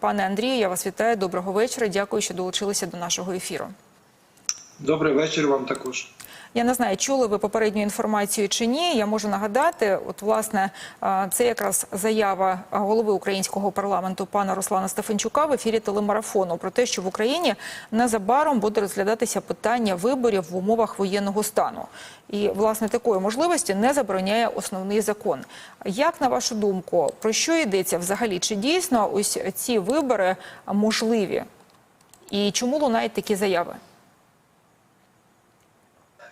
Пане Андрію, я вас вітаю. Доброго вечора. Дякую, що долучилися до нашого ефіру. Добрий вечір вам також. Я не знаю, чули ви попередню інформацію чи ні. Я можу нагадати, от власне це якраз заява голови українського парламенту пана Руслана Стефанчука в ефірі телемарафону про те, що в Україні незабаром буде розглядатися питання виборів в умовах воєнного стану. І власне такої можливості не забороняє основний закон. Як на вашу думку, про що йдеться взагалі? Чи дійсно ось ці вибори можливі? І чому лунають такі заяви?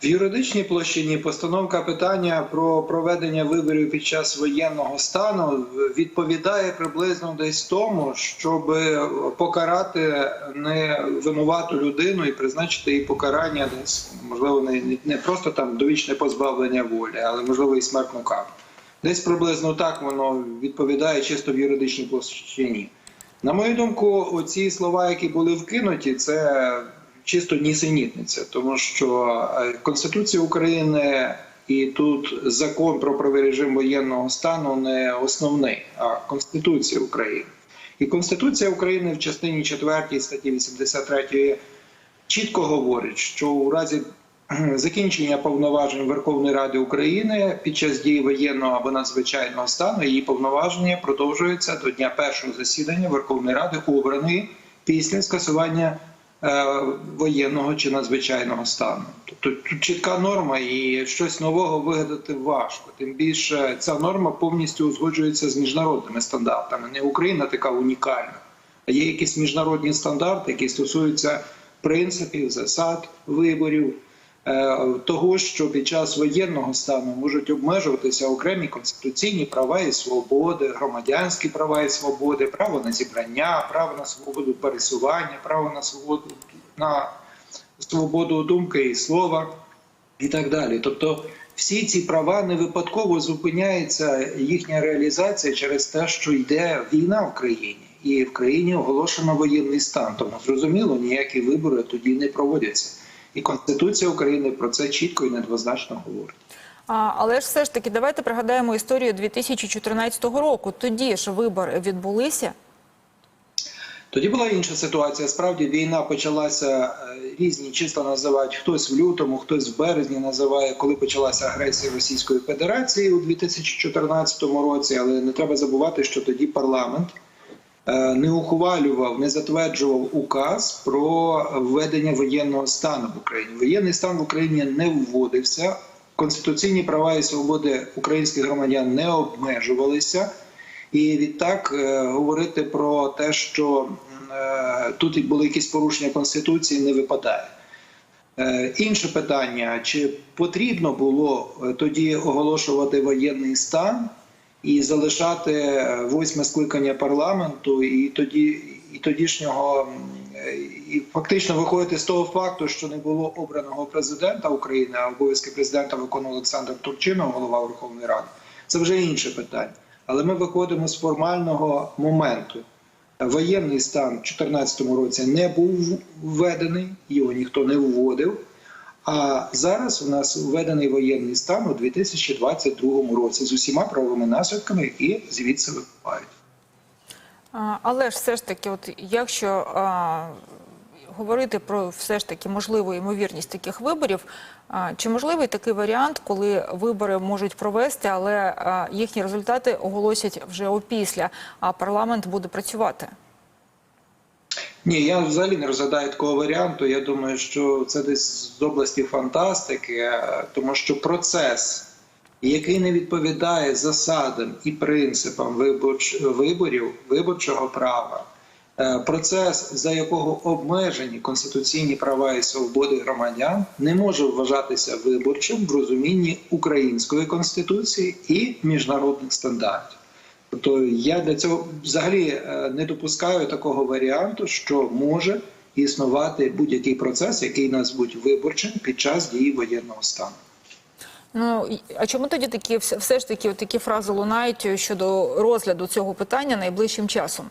В юридичній площині постановка питання про проведення виборів під час воєнного стану відповідає приблизно десь тому, щоб покарати невинувату людину і призначити їй покарання десь, можливо, не, не просто там довічне позбавлення волі, але можливо і смертну кару. Десь приблизно так воно відповідає чисто в юридичній площині. На мою думку, оці слова, які були вкинуті, це чисто нісенітниця, тому що е, Конституція України і тут закон про правий режим воєнного стану не основний, а Конституція України. І Конституція України в частині 4 статті 83 чітко говорить, що у разі закінчення повноважень Верховної Ради України під час дії воєнного або надзвичайного стану її повноваження продовжуються до дня першого засідання Верховної Ради, обраної після скасування воєнного чи надзвичайного стану. Тобто тут чітка норма, і щось нового вигадати важко. Тим більше ця норма повністю узгоджується з міжнародними стандартами. Не Україна така унікальна, а є якісь міжнародні стандарти, які стосуються принципів, засад виборів. Е, Того, що під час воєнного стану можуть обмежуватися окремі конституційні права і свободи, громадянські права і свободи, право на зібрання, право на свободу пересування, право на свободу на свободу думки і слова і так далі. Тобто всі ці права не випадково зупиняється їхня реалізація через те, що йде війна в країні, і в країні оголошено воєнний стан. Тому зрозуміло, ніякі вибори тоді не проводяться. І Конституція України про це чітко і недвозначно говорить. А, але ж все ж таки, давайте пригадаємо історію 2014 року. Тоді ж вибори відбулися. Тоді була інша ситуація. Справді війна почалася е, різні числа називають хтось в лютому, хтось в березні називає, коли почалася агресія Російської Федерації у 2014 році. Але не треба забувати, що тоді парламент не ухвалював, не затверджував указ про введення воєнного стану в Україні. Воєнний стан в Україні не вводився. Конституційні права і свободи українських громадян не обмежувалися. І відтак е, говорити про те, що е, тут були якісь порушення конституції, не випадає. Е, інше питання: чи потрібно було е, тоді оголошувати воєнний стан і залишати е, восьме скликання парламенту, і тоді і тодішнього і фактично виходити з того факту, що не було обраного президента України, а обов'язки президента виконував Олександр Турчинов, голова Верховної Ради. Це вже інше питання. Але ми виходимо з формального моменту. Воєнний стан в 2014 році не був введений, його ніхто не вводив. А зараз у нас введений воєнний стан у 2022 році з усіма правовими наслідками, які звідси випливають. Але ж все ж таки, от якщо а, говорити про все ж таки можливу ймовірність таких виборів, а, чи можливий такий варіант, коли вибори можуть провести, але а, їхні результати оголосять вже опісля, а парламент буде працювати? Ні, я взагалі не розглядаю такого варіанту. Я думаю, що це десь з області фантастики, е, тому що процес, який не відповідає засадам і принципам виборч... виборів, виборчого права, е, процес, за якого обмежені конституційні права і свободи громадян, не може вважатися виборчим в розумінні української конституції і міжнародних стандартів. Тобто я для цього взагалі е, не допускаю такого варіанту, що може існувати будь-який процес, який назвуть виборчим під час дії воєнного стану. Ну а чому тоді такі все, все ж таки такі фрази лунають щодо розгляду цього питання найближчим часом?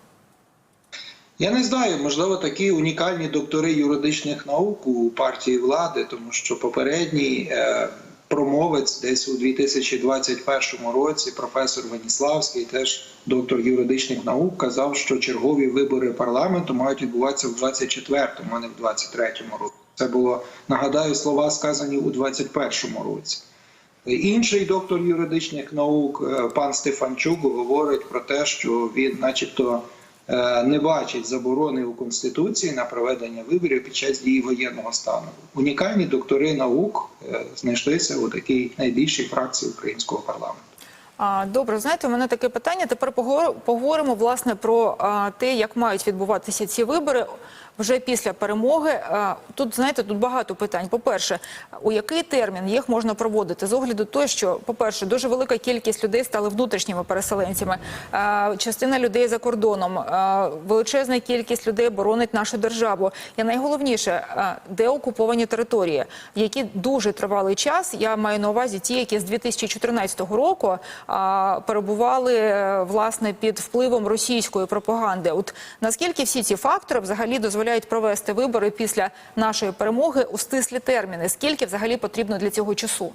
Я не знаю, можливо, такі унікальні доктори юридичних наук у партії влади, тому що попередній е, промовець десь у 2021 році. Професор Веніславський, теж доктор юридичних наук, казав, що чергові вибори парламенту мають відбуватися в 24-му, а не в 23-му році. Це було нагадаю слова, сказані у 21-му році. Інший доктор юридичних наук, е, пан Стефанчук, говорить про те, що він, начебто, не бачить заборони у конституції на проведення виборів під час дії воєнного стану. Унікальні доктори наук е, знайшлися у такій найбільшій фракції українського парламенту. Добре, знаєте, у мене таке питання. Тепер поговор- поговоримо власне про те, як мають відбуватися ці вибори вже після перемоги. Тут знаєте, тут багато питань. По-перше, у який термін їх можна проводити з огляду того, що, по-перше, дуже велика кількість людей стали внутрішніми переселенцями, частина людей за кордоном, величезна кількість людей боронить нашу державу. І найголовніше, де окуповані території, які дуже тривалий час. Я маю на увазі ті, які з 2014 року перебували е, власне під впливом російської пропаганди. От наскільки всі ці фактори взагалі дозволяють провести вибори після нашої перемоги у стислі терміни? Скільки взагалі потрібно для цього часу?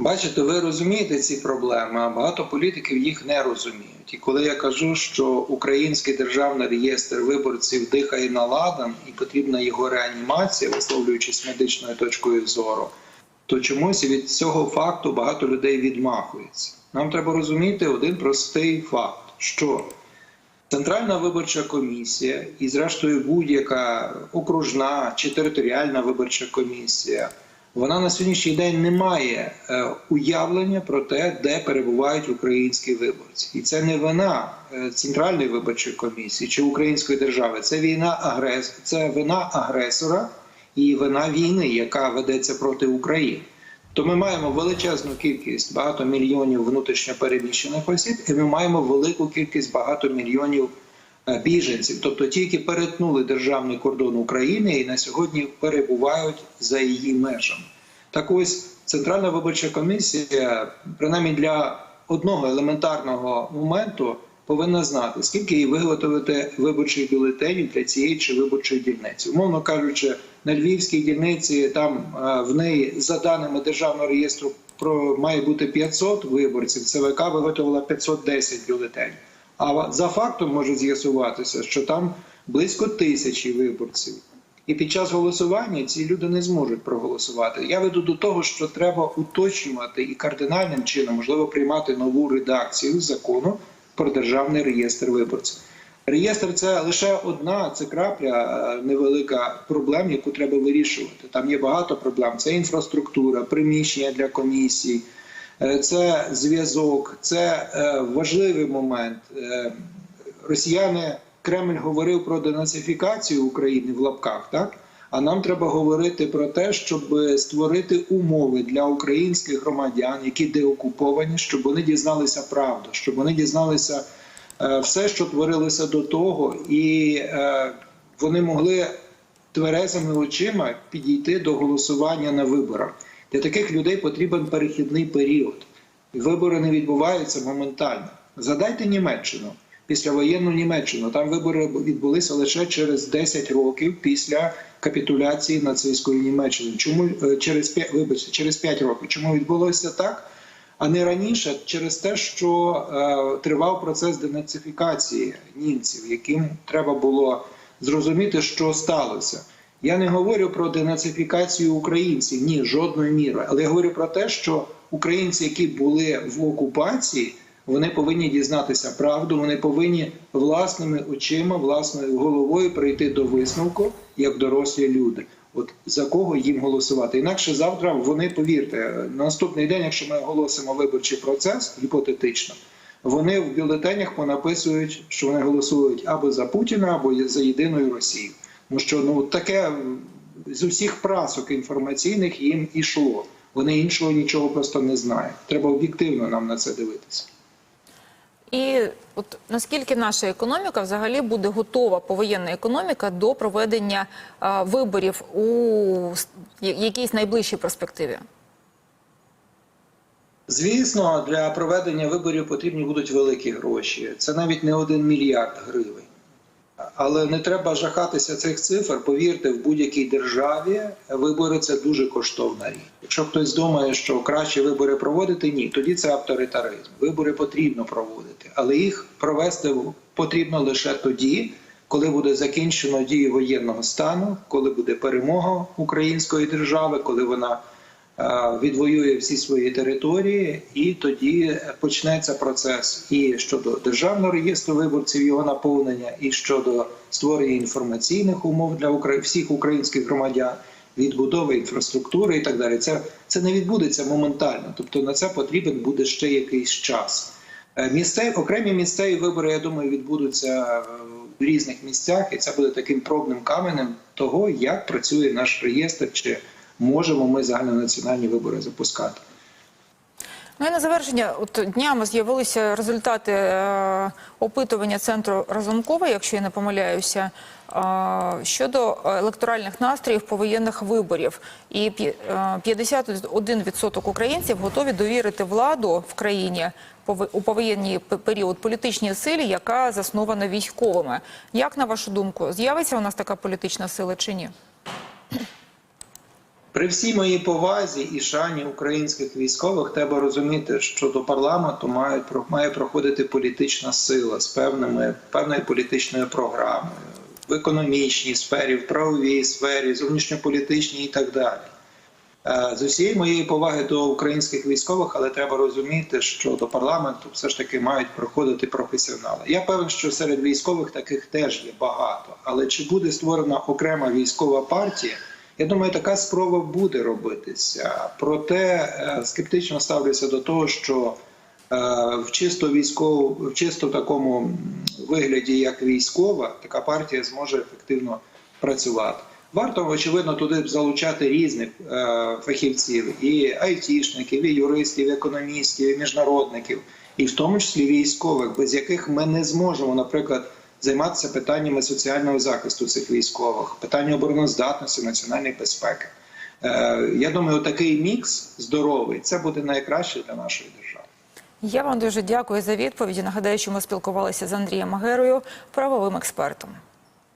Бачите, ви розумієте ці проблеми, а багато політиків їх не розуміють. І коли я кажу, що український державний реєстр виборців дихає на ладан і потрібна його реанімація, висловлюючись медичною точкою зору, то чомусь від цього факту багато людей відмахується. Нам треба розуміти один простий факт, що Центральна виборча комісія і, зрештою, будь-яка окружна чи територіальна виборча комісія, вона на сьогоднішній день не має е, уявлення про те, де перебувають українські виборці, і це не вина е, центральної виборчої комісії чи української держави. Це війна агрес... це вина агресора і вина війни, яка ведеться проти України. То ми маємо величезну кількість багато мільйонів внутрішньо переміщених осіб, і ми маємо велику кількість багато мільйонів е, біженців, тобто ті, які перетнули державний кордон України і на сьогодні перебувають за її межами. Так ось Центральна виборча комісія, принаймні для одного елементарного моменту, повинна знати, скільки їй виготовити виборчих бюлетенів для цієї чи виборчої дільниці. Умовно кажучи, на Львівській дільниці там е, в неї за даними державного реєстру про має бути 500 виборців. ЦВК виготовила 510 бюлетенів. А за фактом може з'ясуватися, що там близько тисячі виборців. І під час голосування ці люди не зможуть проголосувати. Я веду до того, що треба уточнювати і кардинальним чином, можливо, приймати нову редакцію закону про державний реєстр виборців. Реєстр це лише одна, це крапля е, невелика проблем, яку треба вирішувати. Там є багато проблем. Це інфраструктура, приміщення для комісій, е, це зв'язок, це е, важливий момент. Росіяни Кремль говорив про денацифікацію України в лапках, так? А нам треба говорити про те, щоб створити умови для українських громадян, які деокуповані, щоб вони дізналися правду, щоб вони дізналися е, все, що творилося до того, і е, вони могли тверезими очима підійти до голосування на виборах. Для таких людей потрібен перехідний період. Вибори не відбуваються моментально. Задайте Німеччину, післявоєнну Німеччину. Там вибори відбулися лише через 10 років після капітуляції нацистської Німеччини. Чому е, через 5, вибачте, через 5 років? Чому відбулося так? А не раніше через те, що е, тривав процес денацифікації німців, яким треба було зрозуміти, що сталося. Я не говорю про денацифікацію українців, ні, жодної міри. Але я говорю про те, що українці, які були в окупації, вони повинні дізнатися правду, вони повинні власними очима, власною головою прийти до висновку як дорослі люди. От за кого їм голосувати? Інакше завтра вони повірте, на наступний день, якщо ми оголосимо виборчий процес гіпотетично, вони в бюлетенях понаписують, що вони голосують або за Путіна, або за єдиною Росію. Тому що ну таке з усіх прасок інформаційних їм ішло. Вони іншого нічого просто не знають. Треба об'єктивно нам на це дивитися. І от наскільки наша економіка взагалі буде готова, повоєнна економіка, до проведення а, виборів у якійсь найближчій перспективі? Звісно, для проведення виборів потрібні будуть великі гроші. Це навіть не один мільярд гривень. Але не треба жахатися цих цифр. Повірте, в будь-якій державі вибори це дуже коштовна річ. Якщо хтось думає, що краще вибори проводити, ні, тоді це авторитаризм. Вибори потрібно проводити, але їх провести потрібно лише тоді, коли буде закінчено дію воєнного стану, коли буде перемога української держави, коли вона відвоює всі свої території, і тоді почнеться процес і щодо державного реєстру виборців, його наповнення, і щодо створення інформаційних умов для всіх українських громадян, відбудови інфраструктури і так далі. Це, це не відбудеться моментально, тобто на це потрібен буде ще якийсь час. Е, Місцеві окремі місцеві вибори, я думаю, відбудуться е, в різних місцях, і це буде таким пробним каменем того, як працює наш реєстр, чи можемо ми загальнонаціональні вибори запускати. Ну і на завершення, от днями з'явилися результати е, опитування центру Разумкова, якщо я не помиляюся, е, щодо електоральних настроїв повоєнних виборів. І п'я- е, 51% українців готові довірити владу в країні у повоєнний п- період політичній силі, яка заснована військовими. Як на вашу думку, з'явиться у нас така політична сила чи ні? При всій моїй повазі і шані українських військових треба розуміти, що до парламенту про- має проходити політична сила з певними певною політичною програмою в економічній сфері, в правовій сфері, зовнішньополітичній і так далі. Е, З усієї моєї поваги до українських військових, але треба розуміти, що до парламенту все ж таки мають проходити професіонали. Я певен, що серед військових таких теж є багато. Але чи буде створена окрема військова партія? Я думаю, така спроба буде робитися. Проте е, скептично ставлюся до того, що е, в чисто військову, в чисто такому вигляді, як військова, така партія зможе ефективно працювати. Варто, очевидно, туди залучати різних е, фахівців, і айтішників, і юристів, і економістів, і міжнародників, і в тому числі військових, без яких ми не зможемо, наприклад, займатися питаннями соціального захисту цих військових, питання обороноздатності, національної безпеки. Е, я думаю, такий мікс здоровий це буде найкраще для нашої держави. Я вам дуже дякую за відповіді. Нагадаю, що ми спілкувалися з Андрієм Магерою, правовим експертом.